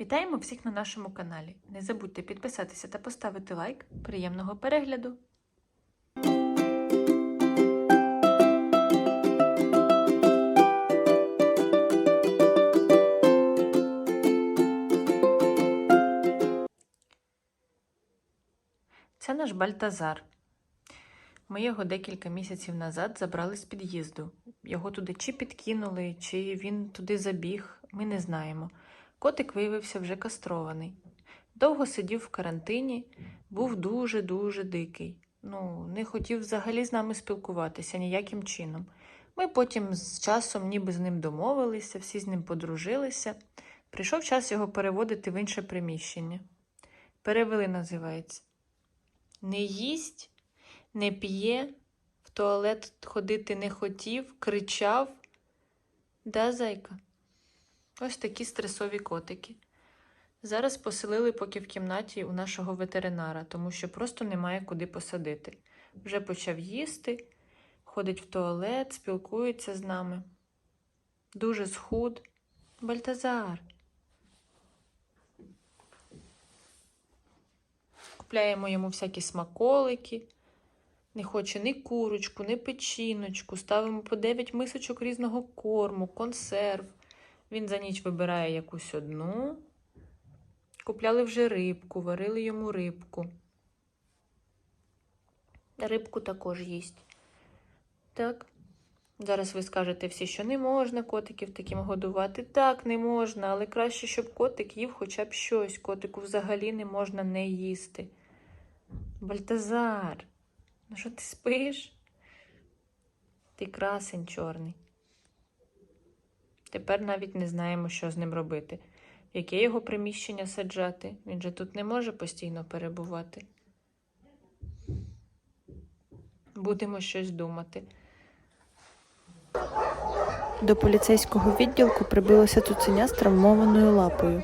Вітаємо всіх на нашому каналі. Не забудьте підписатися та поставити лайк. Приємного перегляду! Це наш Бальтазар. Ми його декілька місяців назад забрали з під'їзду. Його туди чи підкинули, чи він туди забіг, ми не знаємо. Котик виявився вже кастрований. Довго сидів в карантині, був дуже-дуже дикий. Ну, не хотів взагалі з нами спілкуватися ніяким чином. Ми потім з часом ніби з ним домовилися, всі з ним подружилися. Прийшов час його переводити в інше приміщення. Перевели, називається. Не їсть, не п'є, в туалет ходити не хотів, кричав. Да, зайка? Ось такі стресові котики. Зараз поселили поки в кімнаті у нашого ветеринара, тому що просто немає куди посадити. Вже почав їсти, ходить в туалет, спілкується з нами. Дуже схуд. Бальтазар. Купляємо йому всякі смаколики. Не хоче ні курочку, ні печіночку. Ставимо по 9 мисочок різного корму, консерв. Він за ніч вибирає якусь одну. Купляли вже рибку, варили йому рибку. Рибку також їсть. Так. Зараз ви скажете всі, що не можна котиків таким годувати. Так, не можна, але краще, щоб котик їв хоча б щось. Котику взагалі не можна не їсти. Бальтазар, ну що ти спиш? Ти красень чорний. Тепер навіть не знаємо, що з ним робити. Яке його приміщення саджати? Він же тут не може постійно перебувати. Будемо щось думати. До поліцейського відділку прибилося цуценя з травмованою лапою.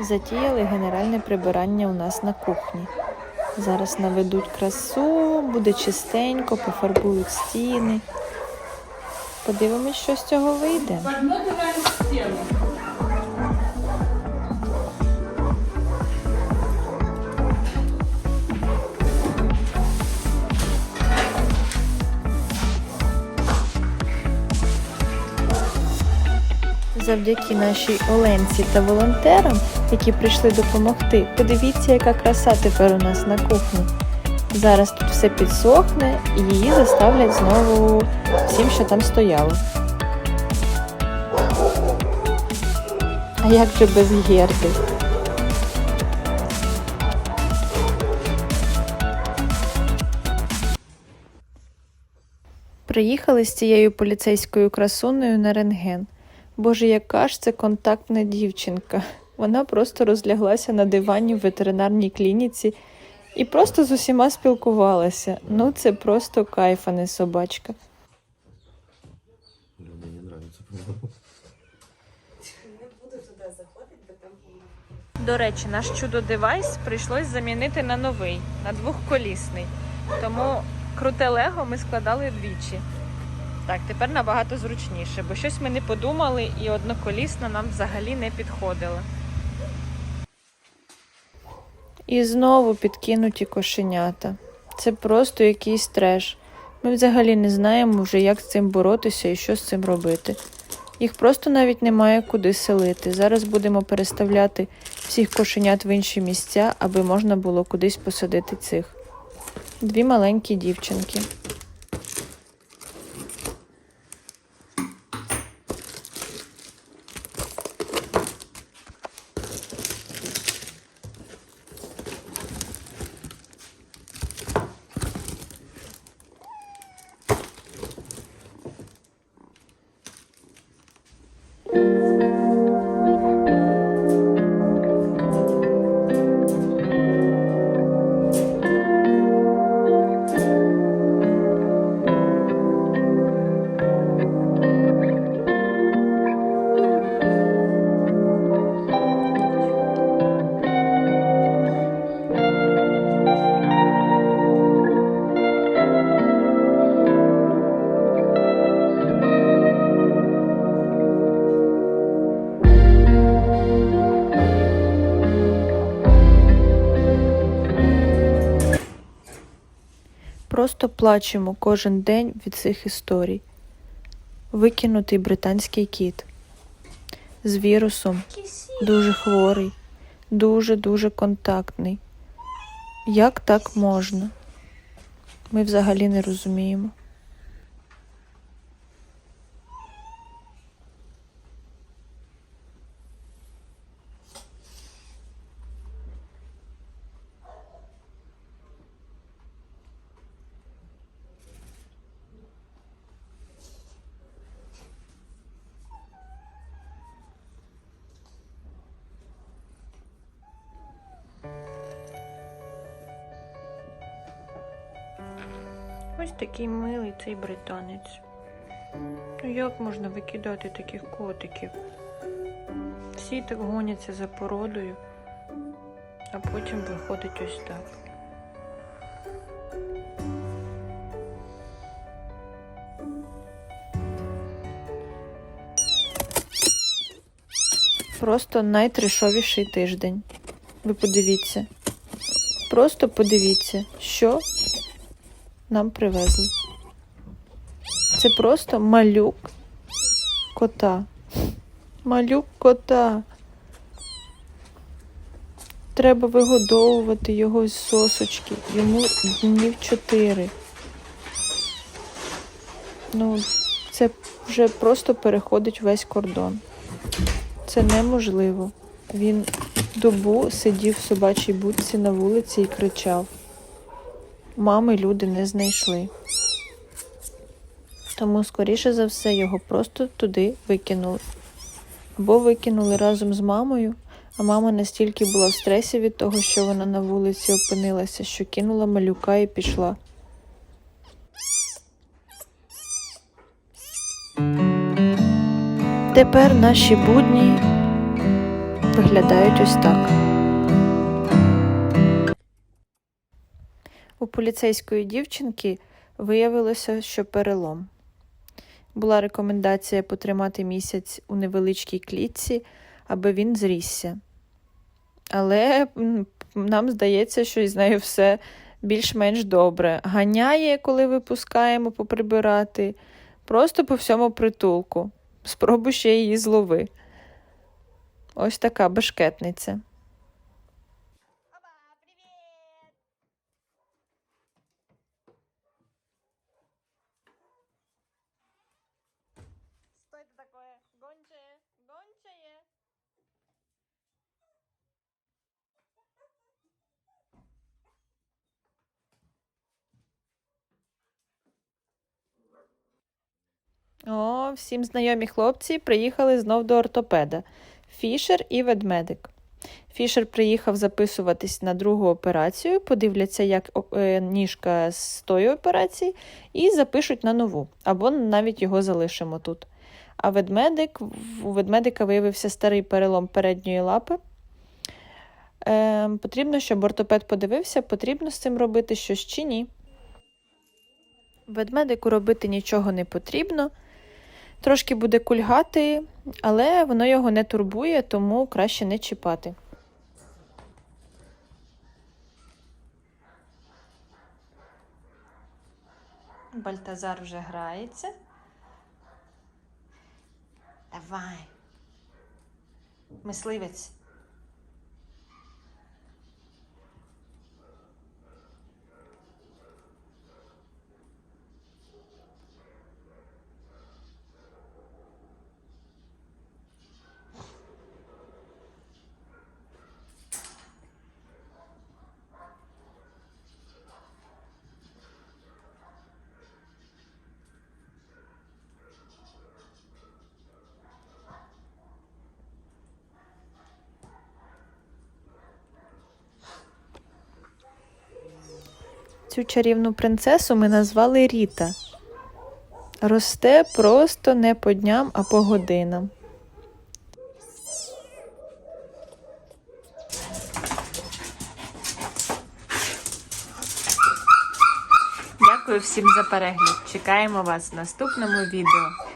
Затіяли генеральне прибирання у нас на кухні. Зараз наведуть красу, буде чистенько, пофарбують стіни. Подивимось, що з цього вийде. Завдяки нашій Оленці та волонтерам, які прийшли допомогти, подивіться, яка краса тепер у нас на кухні. Зараз тут все підсохне і її заставлять знову всім, що там стояло. А як же без герди? Приїхали з цією поліцейською красунею на рентген. Боже, яка ж це контактна дівчинка. Вона просто розляглася на дивані в ветеринарній клініці і просто з усіма спілкувалася. Ну, це просто кайф, а не собачка. Бля, мне не нравится, по-моему. До речі, наш чудо-девайс прийшлось замінити на новий, на двохколісний. Тому круте лего ми складали двічі. Так, тепер набагато зручніше, бо щось ми не подумали і одноколісна нам взагалі не підходила. І знову підкинуті кошенята. Це просто якийсь треш. Ми взагалі не знаємо вже, як з цим боротися і що з цим робити. Їх просто навіть немає куди селити. Зараз будемо переставляти всіх кошенят в інші місця, аби можна було кудись посадити цих. Дві маленькі дівчинки. Просто плачемо кожен день від цих історій. Викинутий британський кіт з вірусом, дуже хворий, дуже-дуже контактний. Як так можна? Ми взагалі не розуміємо. Ось такий милий цей британець. Ну як можна викидати таких котиків? Всі так гоняться за породою, а потім виходить ось так. Просто найтрешовіший тиждень. Ви подивіться. Просто подивіться, що нам привезли. Це просто малюк кота. Малюк кота. Треба вигодовувати його з сосочки. Йому днів чотири. Ну, це вже просто переходить весь кордон. Це неможливо. Він добу сидів в собачій будці на вулиці і кричав. Мами люди не знайшли. Тому, скоріше за все, його просто туди викинули. Або викинули разом з мамою, а мама настільки була в стресі від того, що вона на вулиці опинилася, що кинула малюка і пішла. Тепер наші будні виглядають ось так. У поліцейської дівчинки виявилося, що перелом. Була рекомендація потримати місяць у невеличкій клітці, аби він зрісся. Але нам здається, що із нею все більш-менш добре. Ганяє, коли випускаємо поприбирати, просто по всьому притулку. Спробуй ще її злови. Ось така бешкетниця. О, всім знайомі хлопці приїхали знов до ортопеда. Фішер і ведмедик. Фішер приїхав записуватись на другу операцію, подивляться, як е, ніжка з тої операції, і запишуть на нову, або навіть його залишимо тут. А ведмедик, у ведмедика виявився старий перелом передньої лапи. Е, потрібно, щоб ортопед подивився, потрібно з цим робити щось чи ні. Ведмедику робити нічого не потрібно. Трошки буде кульгати, але воно його не турбує, тому краще не чіпати. Бальтазар вже грається. Давай. Мисливець. Цю чарівну принцесу ми назвали Ріта. Росте просто не по дням, а по годинам. Дякую всім за перегляд. Чекаємо вас в наступному відео.